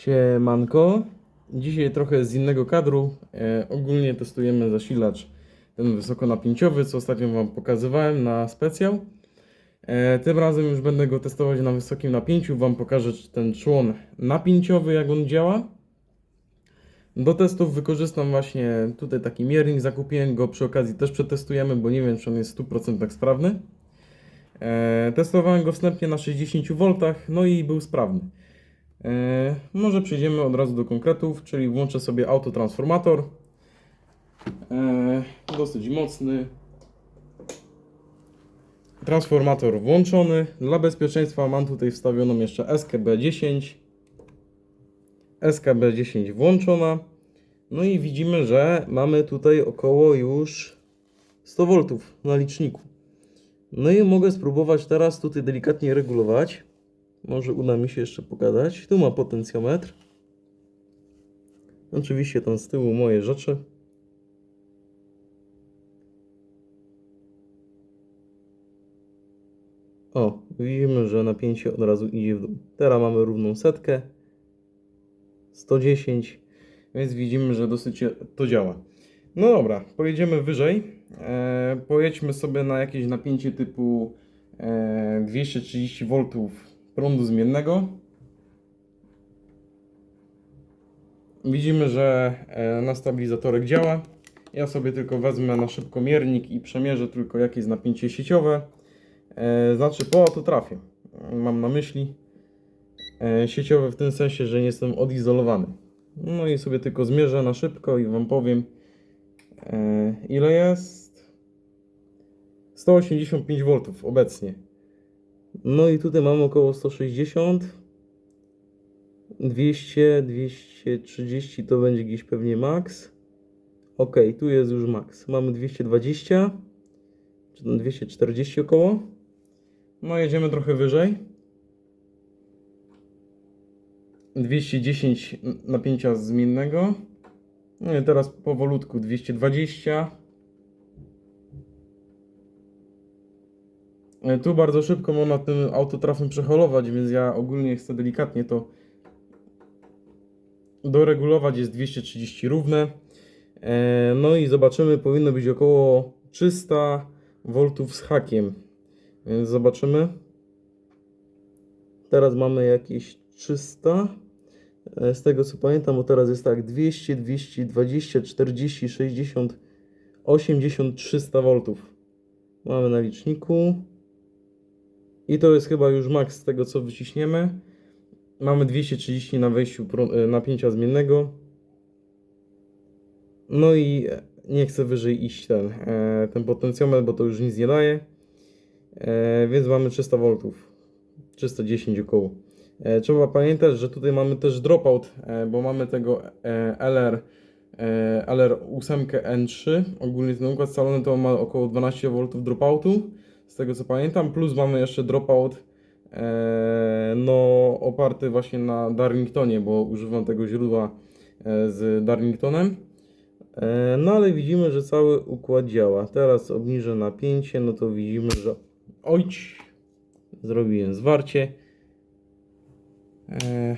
Siemanko. Dzisiaj trochę z innego kadru. E, ogólnie testujemy zasilacz ten wysokonapięciowy, co ostatnio Wam pokazywałem na specjał. E, tym razem już będę go testować na wysokim napięciu. Wam pokażę ten człon napięciowy, jak on działa. Do testów wykorzystam właśnie tutaj taki miernik, zakupiłem go, przy okazji też przetestujemy, bo nie wiem czy on jest w 100% sprawny. E, testowałem go wstępnie na 60 V, no i był sprawny. E, może przejdziemy od razu do konkretów, czyli włączę sobie autotransformator. E, dosyć mocny. Transformator włączony. Dla bezpieczeństwa mam tutaj wstawioną jeszcze SKB10. SKB10 włączona. No i widzimy, że mamy tutaj około już 100 V na liczniku. No i mogę spróbować teraz tutaj delikatnie regulować. Może uda mi się jeszcze pogadać. Tu ma potencjometr. Oczywiście tam z tyłu moje rzeczy. O, widzimy, że napięcie od razu idzie w dół. Teraz mamy równą setkę. 110, więc widzimy, że dosyć to działa. No dobra, pojedziemy wyżej. E, pojedźmy sobie na jakieś napięcie typu e, 230 V prądu zmiennego. Widzimy, że e, na stabilizatorek działa. Ja sobie tylko wezmę na szybko miernik i przemierzę tylko jakie jest napięcie sieciowe. E, znaczy po to trafię. Mam na myśli e, sieciowe w tym sensie, że nie jestem odizolowany. No i sobie tylko zmierzę na szybko i Wam powiem ile jest. 185 V obecnie. No i tutaj mamy około 160. 200, 230 to będzie gdzieś pewnie max. Ok, tu jest już max. Mamy 220, czy tam 240 około. No jedziemy trochę wyżej. 210 napięcia zmiennego. No i teraz powolutku 220. Tu bardzo szybko można tym autotrafem przeholować, więc ja ogólnie chcę delikatnie to doregulować. Jest 230 równe. E, No i zobaczymy, powinno być około 300 V z hakiem. Więc zobaczymy. Teraz mamy jakieś 300. E, Z tego co pamiętam, bo teraz jest tak 200, 220, 40, 60, 80, 300 V. Mamy na liczniku. I to jest chyba już maks z tego co wyciśniemy. Mamy 230 na wejściu e, napięcia zmiennego. No i nie chcę wyżej iść ten, e, ten potencjometr, bo to już nic nie daje. E, więc mamy 300 V. 310 około. Trzeba pamiętać, że tutaj mamy też dropout, bo mamy tego LR, e, LR8N3. Ogólnie ten układ scalony to ma około 12 V dropoutu, z tego co pamiętam. Plus mamy jeszcze dropout e, no, oparty właśnie na Darlingtonie, bo używam tego źródła e, z Darlingtonem. E, No ale widzimy, że cały układ działa. Teraz obniżę napięcie, no to widzimy, że ojć, zrobiłem zwarcie.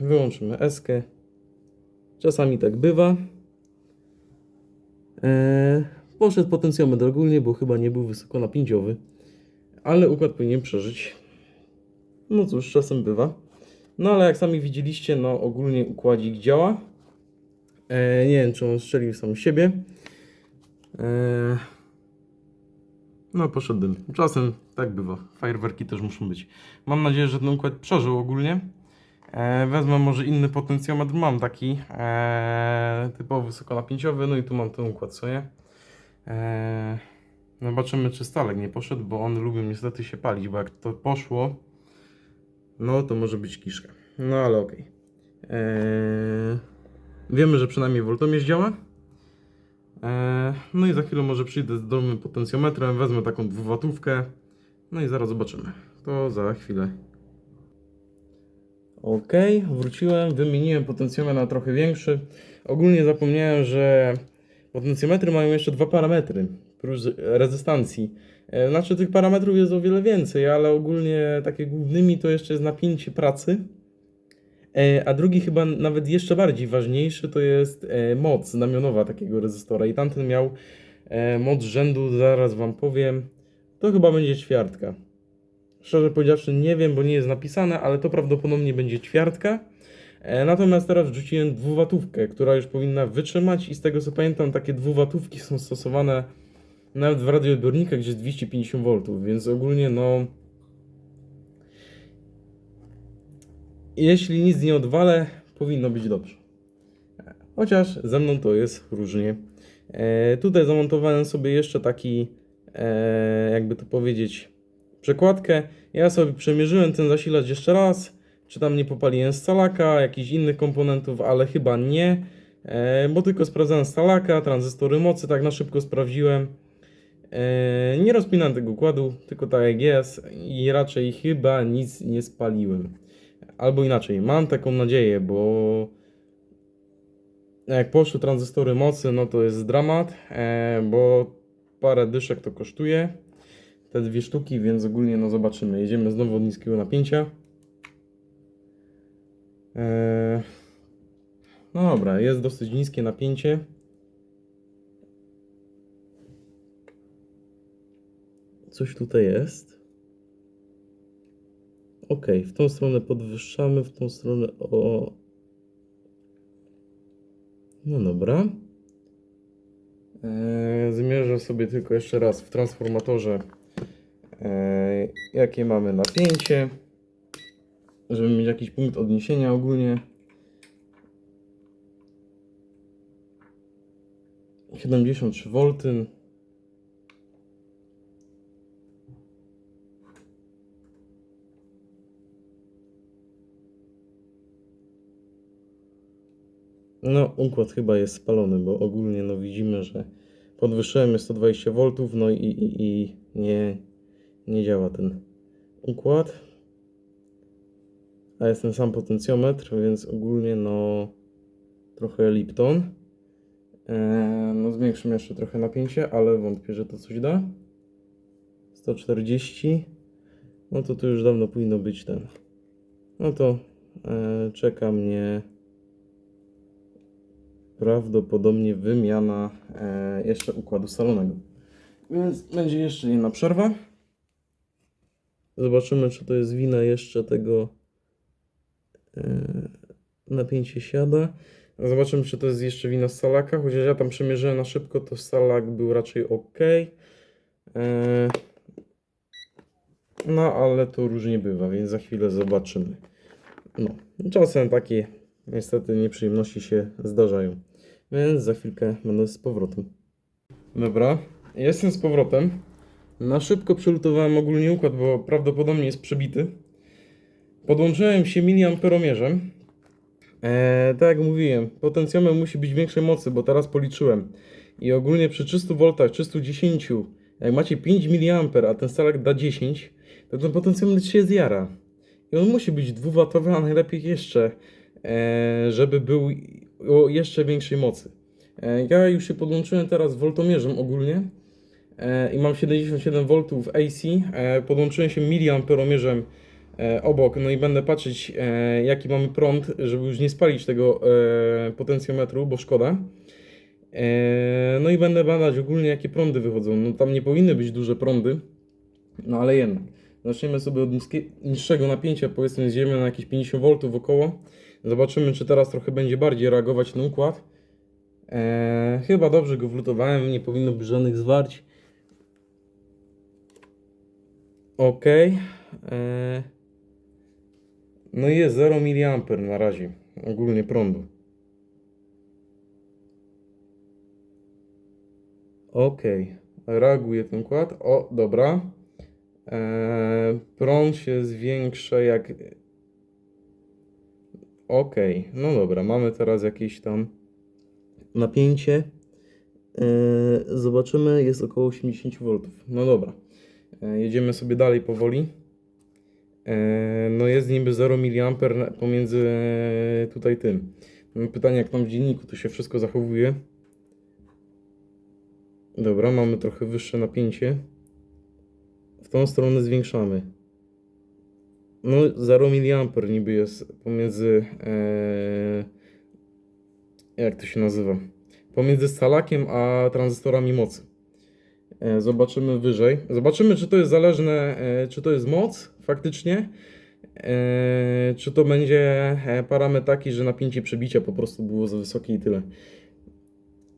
Wyłączymy eskę. Czasami tak bywa. Poszedł potencjometr ogólnie, bo chyba nie był wysokonapięciowy. Ale układ powinien przeżyć. No cóż, czasem bywa. No ale jak sami widzieliście, no ogólnie układzik działa. E, nie wiem, czy on strzelił sam siebie. E, no, poszedł dym. Czasem tak bywa. Fajerwerki też muszą być. Mam nadzieję, że ten układ przeżył ogólnie. E, wezmę może inny potencjometr. Mam taki e, typowo wysokonapięciowy. No i tu mam ten układ, co? E, zobaczymy, czy stalek nie poszedł, bo one lubią niestety się palić, bo jak to poszło, no to może być kiszka. No ale okej. E, Wiemy, że przynajmniej woltomierz działa. Eee, no i za chwilę może przyjdę z domowym potencjometrem, wezmę taką dwuwatówkę. No i zaraz zobaczymy. To za chwilę. Ok, wróciłem, wymieniłem potencjometr na trochę większy. Ogólnie zapomniałem, że potencjometry mają jeszcze dwa parametry rezystancji. E, Znaczy tych parametrów jest o wiele więcej, ale ogólnie takie głównymi to jeszcze jest napięcie pracy E, a drugi chyba nawet jeszcze bardziej ważniejszy to jest e, moc znamionowa takiego rezystora i tamten miał moc rzędu, zaraz wam powiem, to chyba będzie ćwiartka. Szczerze powiedziawszy nie wiem, bo nie jest napisane, ale to prawdopodobnie będzie ćwiartka. Natomiast teraz wrzuciłem dwuwatówkę, która już powinna wytrzymać i z tego co pamiętam takie dwuwatówki są stosowane nawet w radioodbiornikach, gdzie jest 250 V, więc ogólnie no... Jeśli nic nie odwalę, powinno być dobrze. Chociaż ze mną to jest różnie. E, tutaj zamontowałem sobie jeszcze taki, e, jakby to powiedzieć, przekładkę. Ja sobie przemierzyłem ten zasilacz jeszcze raz, czy tam nie popaliłem scalaka, jakichś innych komponentów, ale chyba nie, e, bo tylko sprawdzałem scalaka, tranzystory mocy, tak na szybko sprawdziłem. E, nie rozpinałem tego układu, tylko tak jak jest i raczej chyba nic nie spaliłem. Albo inaczej, mam taką nadzieję, bo jak poszły tranzystory mocy, no to jest dramat, e, bo parę dyszek to kosztuje, te dwie sztuki, więc ogólnie no zobaczymy. Jedziemy znowu od niskiego napięcia. E, no dobra, jest dosyć niskie napięcie. Coś tutaj jest. Ok, w tą stronę podwyższamy, w tą stronę o. No dobra. Eee, zmierzę sobie tylko jeszcze raz w transformatorze, eee, jakie mamy napięcie, żeby mieć jakiś punkt odniesienia ogólnie. 73 V. No, układ chyba jest spalony, bo ogólnie no widzimy, że podwyższyłem 120 V, no i, i, i nie, nie działa ten układ. A jest ten sam potencjometr, więc ogólnie no trochę Lipton. Eee, no zwiększymy jeszcze trochę napięcie, ale wątpię, że to coś da. 140. No to tu już dawno powinno być ten. No to e, czeka mnie prawdopodobnie wymiana e, jeszcze układu salonego. Więc będzie jeszcze jedna przerwa. Zobaczymy, czy to jest wina jeszcze tego e, napięcie siada. Zobaczymy, czy to jest jeszcze wina salaka, chociaż ja tam przemierzyłem na szybko, to salak był raczej ok. E, no, ale to różnie bywa, więc za chwilę zobaczymy. No, czasem takie niestety nieprzyjemności się zdarzają. Więc za chwilkę będę z powrotem. Dobra, jestem z powrotem. Na szybko przylutowałem ogólnie układ, bo prawdopodobnie jest przebity. Podłączyłem się miliamperomierzem. Eee, tak jak mówiłem, potencjometr musi być większej mocy, bo teraz policzyłem. I ogólnie przy 300 V, 310, jak macie 5 mA, a ten stalak da 10, to ten potencjometr się zjara. I on musi być dwuwatowy, a najlepiej jeszcze, e, żeby był o jeszcze większej mocy. E, ja już się podłączyłem teraz woltomierzem ogólnie e, i mam 77 V AC. Podłączyłem się miliamperomierzem e, obok, no i będę patrzeć jaki mamy prąd, żeby już nie spalić tego potencjometru, bo szkoda. No i będę badać ogólnie jakie prądy wychodzą. No tam nie powinny być duże prądy, no ale jednak. Zaczniemy sobie od niższego napięcia, powiedzmy zjedziemy na jakieś 50 V około. Zobaczymy, czy teraz trochę będzie bardziej reagować ten układ. Eee, chyba dobrze go wlutowałem, nie powinno być żadnych zwarć. Ok. Eee, no i jest 0 mA na razie, ogólnie prądu. Ok, reaguje ten układ. O, dobra. Eee, prąd się zwiększa jak Ok, no dobra, mamy teraz jakieś tam napięcie. Eee, zobaczymy, jest około 80 V. No dobra, eee, jedziemy sobie dalej powoli. Eee, no jest niby 0 mA pomiędzy e, tutaj tym. Pytanie, jak tam w dzienniku to się wszystko zachowuje. Dobra, mamy trochę wyższe napięcie. W tą stronę zwiększamy. No 0 mA niby jest pomiędzy e, jak to się nazywa? Pomiędzy scalakiem a tranzystorami mocy. E, Zobaczymy wyżej. Zobaczymy, czy to jest zależne, e, czy to jest moc faktycznie, e, czy to będzie e, parametr taki, że napięcie przebicia po prostu było za wysokie i tyle.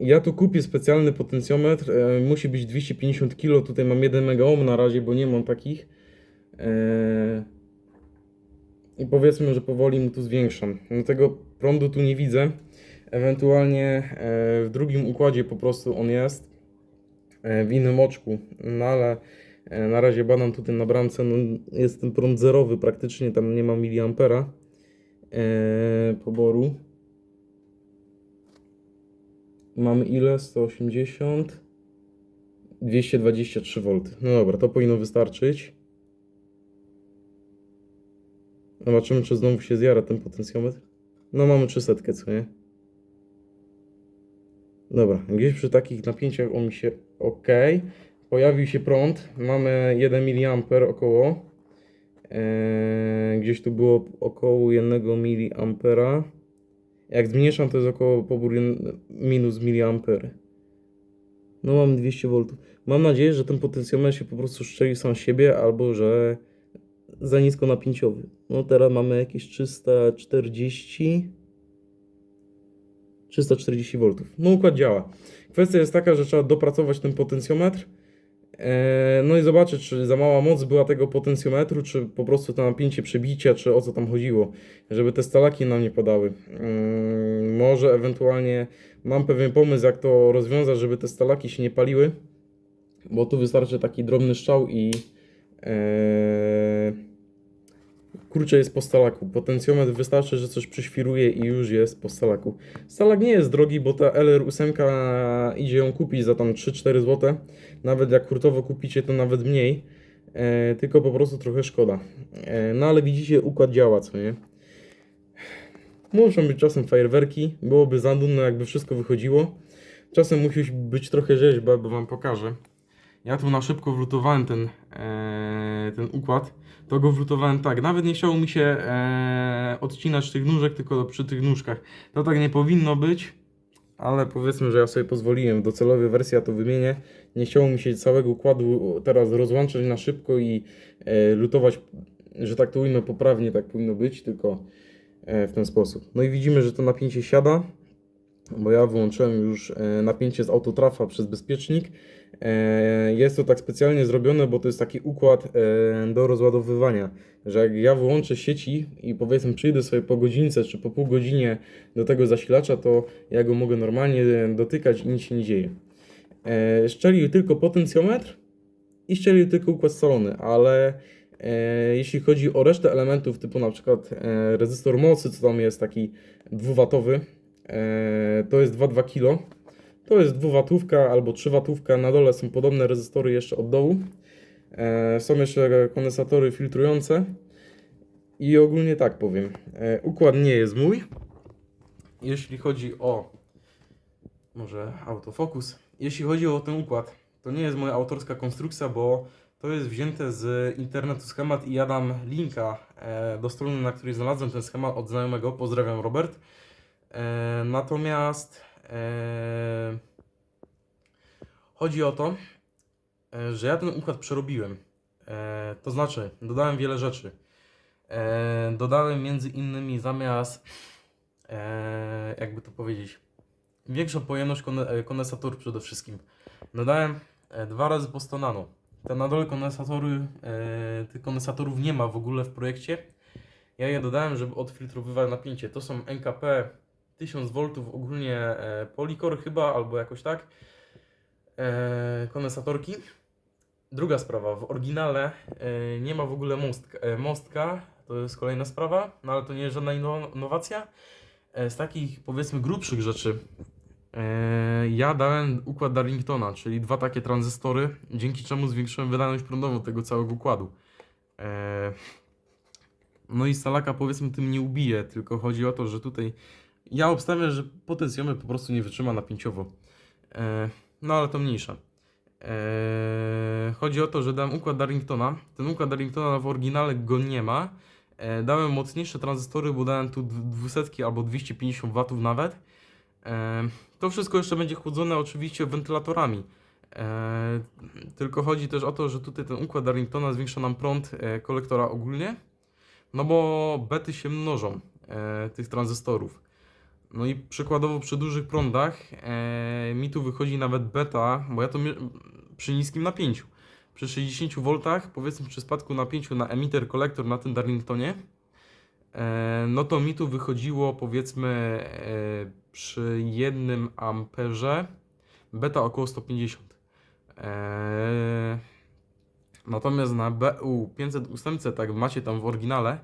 Ja tu kupię specjalny potencjometr, e, musi być 250 kg, tutaj mam 1 MΩ na razie, bo nie mam takich. E, I powiedzmy, że powoli mu tu zwiększam. No tego prądu tu nie widzę. Ewentualnie e, w drugim układzie po prostu on jest e, w innym oczku, no ale e, na razie badam tutaj na bramce, no jest ten prąd zerowy praktycznie, tam nie ma miliampera poboru. Mamy ile? 180 223 V. No dobra, to powinno wystarczyć. Zobaczymy, czy znowu się zjara ten potencjometr. No mamy 300, co nie? Dobra, gdzieś przy takich napięciach on mi się ok. Pojawił się prąd. Mamy 1 mA około. Eee, gdzieś tu było około 1 mA. Jak zmniejszam, to jest około pobór minus miliampery. No mam 200 V. Mam nadzieję, że ten potencjometr się po prostu szczeli sam siebie, albo że za nisko napięciowy. No teraz mamy jakieś 340. 340 V. No układ działa. Kwestia jest taka, że trzeba dopracować ten potencjometr. Eee, No i zobaczyć, czy za mała moc była tego potencjometru, czy po prostu to napięcie przebicia, czy o co tam chodziło, żeby te stalaki nam nie padały. Mm, Może ewentualnie mam pewien pomysł, jak to rozwiązać, żeby te stalaki się nie paliły, bo tu wystarczy taki drobny strzał i kurczę jest po stalaku. Potencjometr wystarczy, że coś przyświruje i już jest po stalaku. Stalak nie jest drogi, bo ta LR8 idzie ją kupić za tam 3-4 zł. Nawet jak hurtowo kupicie, to nawet mniej. E, tylko po prostu trochę szkoda. E, no ale widzicie, układ działa, co nie? Muszą być czasem fajerwerki. Byłoby za nudno, jakby wszystko wychodziło. Czasem musi być trochę rzeźba, bo wam pokażę. Ja tu na szybko wlutowałem ten, e, ten układ. To go wlutowałem tak. Nawet nie chciało mi się e, odcinać tych nóżek, tylko przy tych nóżkach. To tak nie powinno być, ale powiedzmy, że ja sobie pozwoliłem. W docelowej to wymienię. Nie chciało mi się całego układu teraz rozłączać na szybko i e, lutować, że tak to ujmę poprawnie, tak powinno być, tylko e, w ten sposób. No i widzimy, że to napięcie siada, bo ja wyłączyłem już e, napięcie z autotrafa przez bezpiecznik. E, Jest to tak specjalnie zrobione, bo to jest taki układ e, do rozładowywania, że jak ja wyłączę sieci i powiedzmy przyjdę sobie po godzince czy po pół godzinie do tego zasilacza, to ja go mogę normalnie dotykać i nic się nie dzieje. Szczelił tylko potencjometr i szczelił tylko układ scalony, ale jeśli chodzi o resztę elementów typu na przykład rezystor mocy, co tam jest taki dwuwatowy, to jest 2,2 kg. To jest dwuwatówka albo trzywatówka. Na dole są podobne rezystory jeszcze od dołu. E, są jeszcze kondensatory filtrujące. I ogólnie tak powiem. E, układ nie jest mój. Jeśli chodzi o. Może autofokus. Jeśli chodzi o ten układ, to nie jest moja autorska konstrukcja, bo to jest wzięte z internetu schemat i ja dam linka e, do strony, na której znalazłem ten schemat od znajomego. Pozdrawiam, Robert. E, natomiast e, chodzi o to, e, że ja ten układ przerobiłem. To znaczy, dodałem wiele rzeczy. Dodałem między innymi zamiast, jakby to powiedzieć, większą pojemność konde- kondensatorów przede wszystkim. Dodałem dwa razy po 100 nano. Te na dole kondensatory, tych kondensatorów nie ma w ogóle w projekcie. Ja je dodałem, żeby odfiltrowywać napięcie. To są NKP 1000 V, ogólnie e, Polycore chyba, albo jakoś tak. E, kondensatorki. Druga sprawa, w oryginale e, nie ma w ogóle mostka, mostka, to jest kolejna sprawa, no ale to nie jest żadna inno- innowacja. Z takich powiedzmy grubszych rzeczy ja dałem układ Darlingtona, czyli dwa takie tranzystory, dzięki czemu zwiększyłem wydajność prądową tego całego układu. No i stalaka powiedzmy tym nie ubije, tylko chodzi o to, że tutaj ja obstawiam, że potencjometr po prostu nie wytrzyma napięciowo. E, no ale to mniejsza. Eee, chodzi o to, że dałem układ Darlingtona. Ten układ Darlingtona w oryginale go nie ma. E, dałem mocniejsze tranzystory, bo dałem tu dw- 200 albo 250 W nawet. E, to wszystko jeszcze będzie chłodzone oczywiście wentylatorami. E, tylko chodzi też o to, że tutaj ten układ Darlingtona zwiększa nam prąd e, kolektora ogólnie, no bo bety się mnożą e, tych tranzystorów. No i przykładowo przy dużych prądach e, mi tu wychodzi nawet beta, bo ja to przy niskim napięciu. Przy 60 V, powiedzmy przy spadku napięciu na emitter kolektor na tym Darlingtonie, e, no to mi tu wychodziło powiedzmy e, przy 1 amperze beta około 150. E, natomiast na BU 508, tak macie tam w oryginale,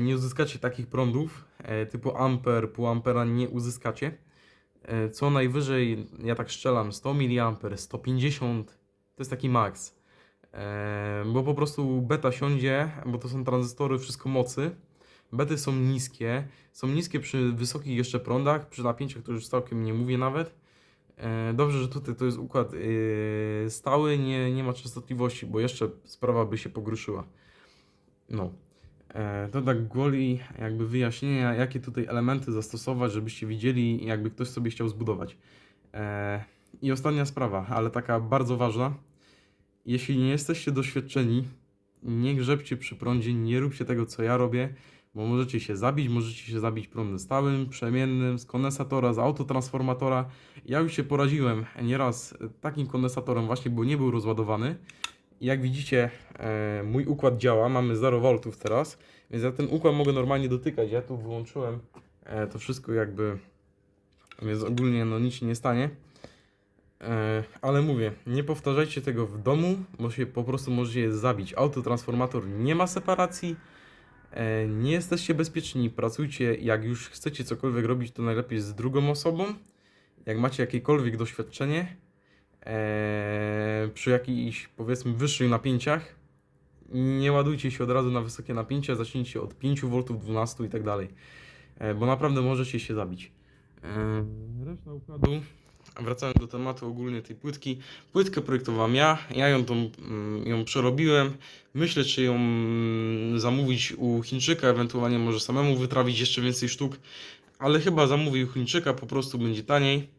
nie uzyskacie takich prądów e, typu amper, pół ampera nie uzyskacie. E, Co najwyżej, ja tak strzelam, 100 mA, 150 to jest taki maks. E, Bo po prostu beta siądzie, bo to są tranzystory wszystko mocy. Bety są niskie, są niskie przy wysokich jeszcze prądach, przy napięciach to już całkiem nie mówię nawet. E, Dobrze, że tutaj to jest układ stały, nie, nie ma częstotliwości, bo jeszcze sprawa by się pogoruszyła. No. E, To tak gwoli jakby wyjaśnienia, jakie tutaj elementy zastosować, żebyście widzieli, jakby ktoś sobie chciał zbudować. E, I ostatnia sprawa, ale taka bardzo ważna. Jeśli nie jesteście doświadczeni, nie grzebcie przy prądzie, nie róbcie tego, co ja robię, bo możecie się zabić, możecie się zabić prądem stałym, przemiennym, z kondensatora, z autotransformatora. Ja już się poraziłem nieraz takim kondensatorem właśnie, bo nie był rozładowany. Jak widzicie, e, mój układ działa, mamy 0 V teraz, więc ja ten układ mogę normalnie dotykać. Ja tu wyłączyłem e, to wszystko jakby, więc ogólnie no nic się nie stanie. E, ale mówię, nie powtarzajcie tego w domu, bo się po prostu możecie zabić. Autotransformator nie ma separacji, e, nie jesteście bezpieczni, pracujcie, jak już chcecie cokolwiek robić, to najlepiej z drugą osobą. Jak macie jakiekolwiek doświadczenie, e, przy jakichś powiedzmy wyższych napięciach, nie ładujcie się od razu na wysokie napięcia, zacznijcie od 5 V, 12 i tak dalej, e, bo naprawdę możecie się zabić. E, reszta układu, wracając do tematu ogólnie tej płytki, płytkę projektowałem ja, ja ją, tą, mm, ją przerobiłem, myślę czy ją mm, zamówić u Chińczyka, ewentualnie może samemu wytrawić jeszcze więcej sztuk, ale chyba zamówię u Chińczyka, po prostu będzie taniej.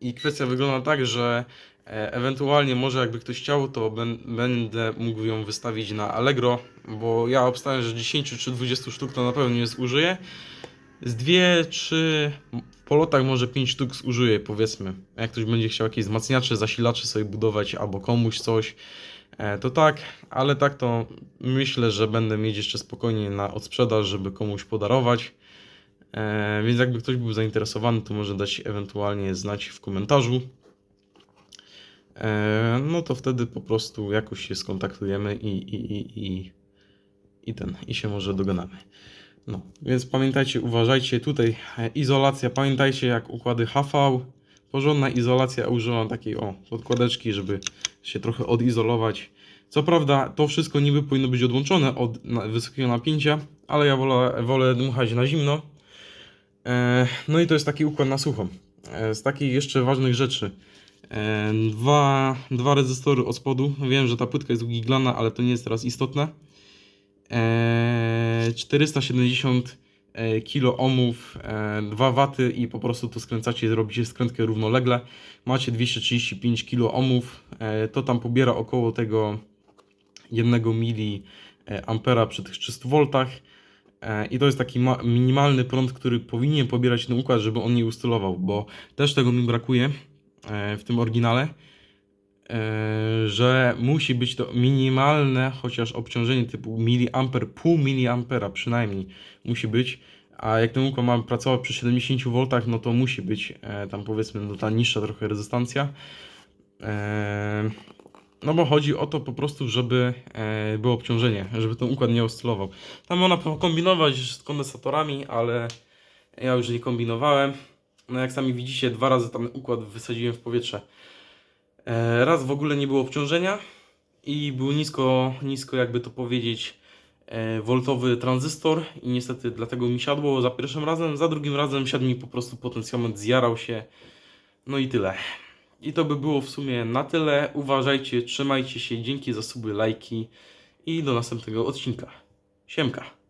I kwestia wygląda tak, że e, ewentualnie może jakby ktoś chciał, to będę mógł ją wystawić na Allegro, bo ja obstawiam, że 10 czy 20 sztuk to na pewno nie zużyję. Z dwie, trzy, w polotach może 5 sztuk zużyję powiedzmy. Jak ktoś będzie chciał jakieś wzmacniacze, zasilacze sobie budować albo komuś coś, e, to tak, ale tak to myślę, że będę mieć jeszcze spokojnie na odsprzedaż, żeby komuś podarować. E, więc jakby ktoś był zainteresowany, to może dać ewentualnie znać w komentarzu. E, no to wtedy po prostu jakoś się skontaktujemy i, i, i, i, i ten, i się może dogadamy. No, więc pamiętajcie, uważajcie tutaj e, izolacja, pamiętajcie jak układy HV, porządna izolacja, użyłam takiej o podkładeczki, żeby się trochę odizolować. Co prawda to wszystko niby powinno być odłączone od wysokiego napięcia, ale ja wolę, wolę dmuchać na zimno. E, No i to jest taki układ na sucho. E, Z takich jeszcze ważnych rzeczy. e, Dwa, dwa rezystory od spodu. Wiem, że ta płytka jest ugiglana, ale to nie jest teraz istotne. E, 470 e, kilo ohmów, e, 2 waty i po prostu to skręcacie, robicie skrętkę równolegle. Macie 235 kilo ohmów. To tam pobiera około tego 1 mili ampera przy tych 300 voltach. E, I to jest taki ma- minimalny prąd, który powinien pobierać ten układ, żeby on nie ustylował, bo też tego mi brakuje e, w tym oryginale, e, że musi być to minimalne, chociaż obciążenie typu miliamper, pół miliampera przynajmniej musi być, a jak ten układ ma pracować przy 70 V, no to musi być tam powiedzmy no, ta niższa trochę rezystancja. E, no bo chodzi o to po prostu, żeby e, było obciążenie, żeby ten układ nie oscylował. Tam można kombinować z kondensatorami, ale ja już nie kombinowałem. No jak sami widzicie, dwa razy tam układ wysadziłem w powietrze. E, raz w ogóle nie było obciążenia i był nisko, nisko jakby to powiedzieć, e, woltowy tranzystor i niestety dlatego mi siadło za pierwszym razem, za drugim razem siadł mi po prostu potencjometr, zjarał się. No i tyle. I to by było w sumie na tyle. Uważajcie, trzymajcie się, dzięki za suby, lajki i do następnego odcinka. Siemka.